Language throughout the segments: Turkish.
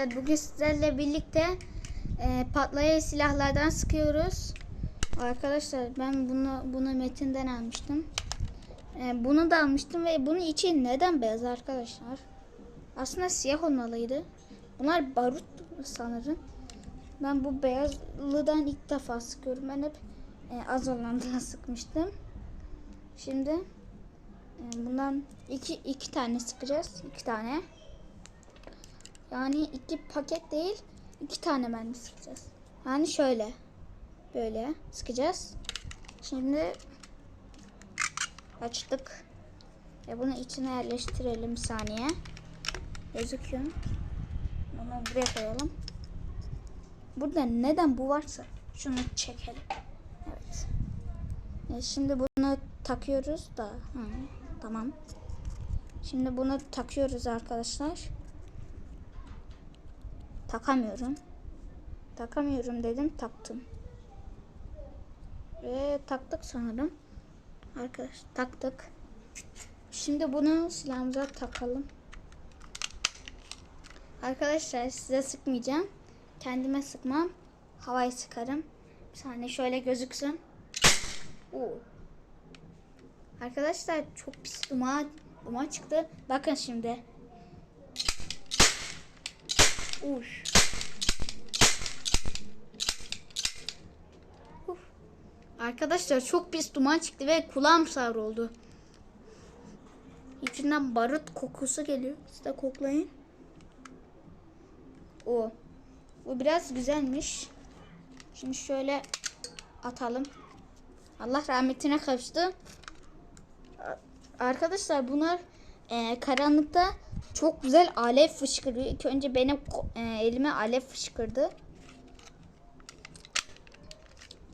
Evet, Bugün sizlerle birlikte e, patlayan silahlardan sıkıyoruz. Arkadaşlar ben bunu bunu Metin'den almıştım. E, bunu da almıştım ve bunun içi neden beyaz arkadaşlar? Aslında siyah olmalıydı. Bunlar barut sanırım. Ben bu beyazlıdan ilk defa sıkıyorum. Ben hep e, az olandan sıkmıştım. Şimdi e, bundan iki, iki tane sıkacağız. iki tane. Yani iki paket değil, iki tane mermi sıkacağız. Yani şöyle, böyle sıkacağız. Şimdi açtık. Ve bunu içine yerleştirelim bir saniye. Gözüküyor. Bunu buraya koyalım. Burada neden bu varsa şunu çekelim. Evet. E, şimdi bunu takıyoruz da. Hı, tamam. Şimdi bunu takıyoruz arkadaşlar. Takamıyorum. Takamıyorum dedim taktım. Ve taktık sanırım. Arkadaş taktık. Şimdi bunu silahımıza takalım. Arkadaşlar size sıkmayacağım. Kendime sıkmam. Havayı sıkarım. Bir saniye şöyle gözüksün. Oo. Arkadaşlar çok pis duman, duman çıktı. Bakın şimdi. Uş. Uf. Arkadaşlar çok pis duman çıktı ve kulağım sağır oldu. İçinden barut kokusu geliyor. Siz de koklayın. O. Bu biraz güzelmiş. Şimdi şöyle atalım. Allah rahmetine kavuştu. Arkadaşlar bunlar e, karanlıkta çok güzel alev fışkırıyor. İlk önce benim e, elime alev fışkırdı.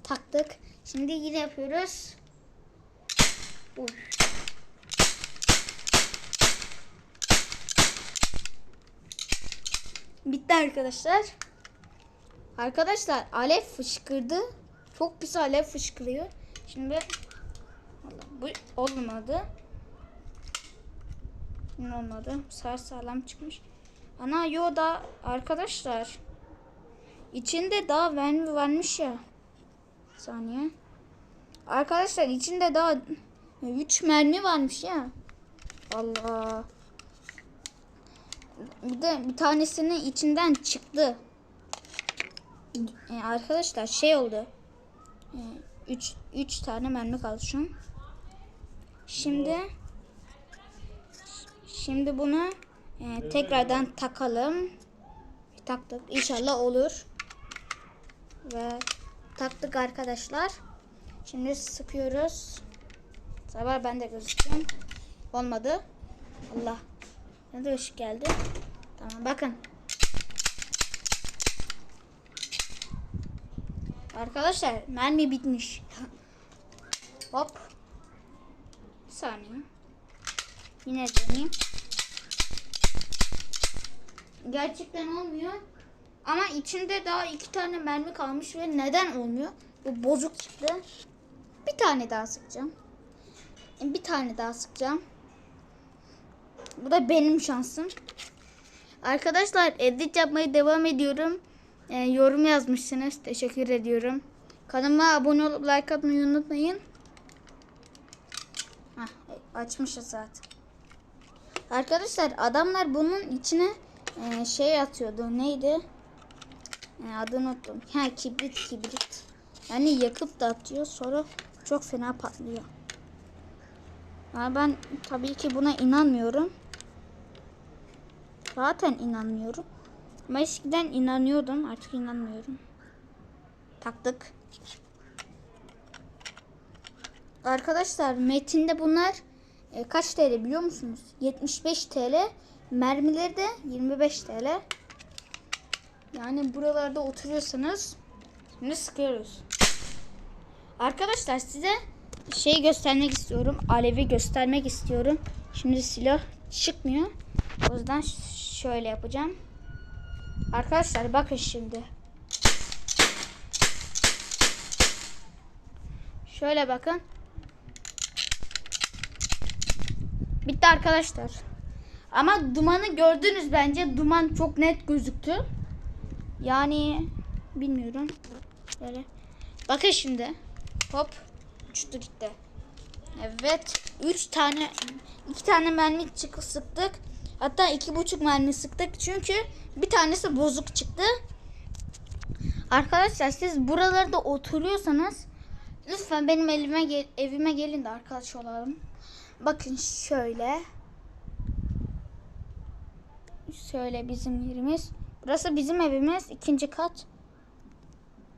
Taktık. Şimdi yine yapıyoruz. Uf. Bitti arkadaşlar. Arkadaşlar alev fışkırdı. Çok pis alev fışkırıyor. Şimdi bu olmadı. Yine olmadı. Sar sağlam çıkmış. Ana yo da arkadaşlar. İçinde daha mermi varmış ya. Saniye. Arkadaşlar içinde daha 3 mermi varmış ya. Allah. Bir de bir tanesinin içinden çıktı. E, arkadaşlar şey oldu. 3 e, 3 tane mermi kaldı şu an. Şimdi Şimdi bunu e, tekrardan takalım. Taktık. İnşallah olur. Ve taktık arkadaşlar. Şimdi sıkıyoruz. Sabah ben de gözüküyorum. Olmadı. Allah. Ne de ışık geldi. Tamam bakın. Arkadaşlar mermi bitmiş. Hop. Bir saniye. Yine deneyeyim. Gerçekten olmuyor. Ama içinde daha iki tane mermi kalmış ve neden olmuyor? Bu bozuk çıktı. Bir tane daha sıkacağım. Bir tane daha sıkacağım. Bu da benim şansım. Arkadaşlar edit yapmaya devam ediyorum. Ee, yorum yazmışsınız. Teşekkür ediyorum. Kanalıma abone olup like atmayı unutmayın. Heh, açmışız zaten. Arkadaşlar adamlar bunun içine e, şey atıyordu. Neydi? E, adını unuttum. Ha kibrit kibrit. Yani yakıp da atıyor. Sonra çok fena patlıyor. Yani ben tabii ki buna inanmıyorum. Zaten inanmıyorum. Ama eskiden inanıyordum. Artık inanmıyorum. Taktık. Arkadaşlar metinde bunlar e, kaç TL biliyor musunuz? 75 TL. Mermileri de 25 TL. Yani buralarda oturuyorsanız şimdi sıkıyoruz. Arkadaşlar size şey göstermek istiyorum. Alevi göstermek istiyorum. Şimdi silah çıkmıyor. O yüzden şöyle yapacağım. Arkadaşlar bakın şimdi. Şöyle bakın. Bitti arkadaşlar. Ama dumanı gördünüz bence. Duman çok net gözüktü. Yani bilmiyorum. Böyle. Bakın şimdi. Hop. Uçtu gitti. Evet. Üç tane iki tane mermi çık sıktık. Hatta iki buçuk mermi sıktık. Çünkü bir tanesi bozuk çıktı. Arkadaşlar siz buralarda oturuyorsanız lütfen benim elime evime gelin de arkadaş olalım. Bakın şöyle. Şöyle bizim yerimiz. Burası bizim evimiz. ikinci kat.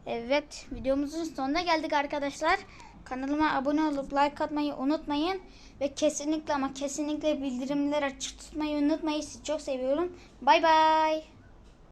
Evet videomuzun sonuna geldik arkadaşlar. Kanalıma abone olup like atmayı unutmayın. Ve kesinlikle ama kesinlikle bildirimleri açık tutmayı unutmayın. Sizi çok seviyorum. Bay bay.